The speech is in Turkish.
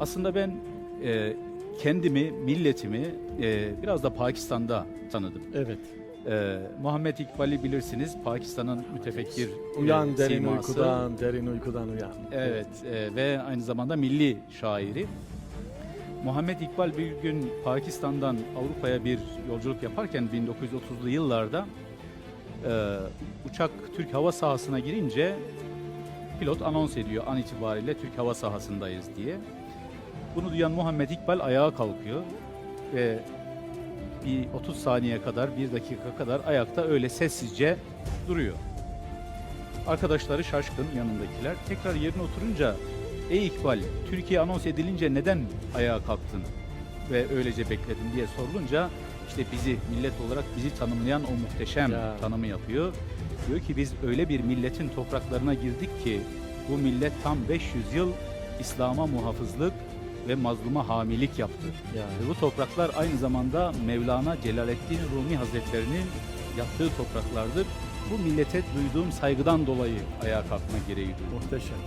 Aslında ben e, kendimi, milletimi e, biraz da Pakistan'da tanıdım. Evet. E, Muhammed İkbal'i bilirsiniz. Pakistan'ın mütefekkir e, Uyan derin siması. uykudan, derin uykudan uyan. Evet e, ve aynı zamanda milli şairi. Muhammed İkbal bir gün Pakistan'dan Avrupa'ya bir yolculuk yaparken 1930'lu yıllarda e, uçak Türk hava sahasına girince pilot anons ediyor an itibariyle Türk hava sahasındayız diye. Bunu duyan Muhammed İkbal ayağa kalkıyor ve bir 30 saniye kadar, bir dakika kadar ayakta öyle sessizce duruyor. Arkadaşları şaşkın yanındakiler. Tekrar yerine oturunca Ey İkbal, Türkiye anons edilince neden ayağa kalktın ve öylece bekledin diye sorulunca işte bizi millet olarak bizi tanımlayan o muhteşem Ya. tanımı yapıyor. Diyor ki biz öyle bir milletin topraklarına girdik ki bu millet tam 500 yıl İslam'a muhafızlık ve mazluma hamilik yaptı. Ya. Ve bu topraklar aynı zamanda Mevlana Celaleddin Rumi Hazretlerinin yattığı topraklardır. Bu millete duyduğum saygıdan dolayı ayağa kalkma gereği duydum. Muhteşem.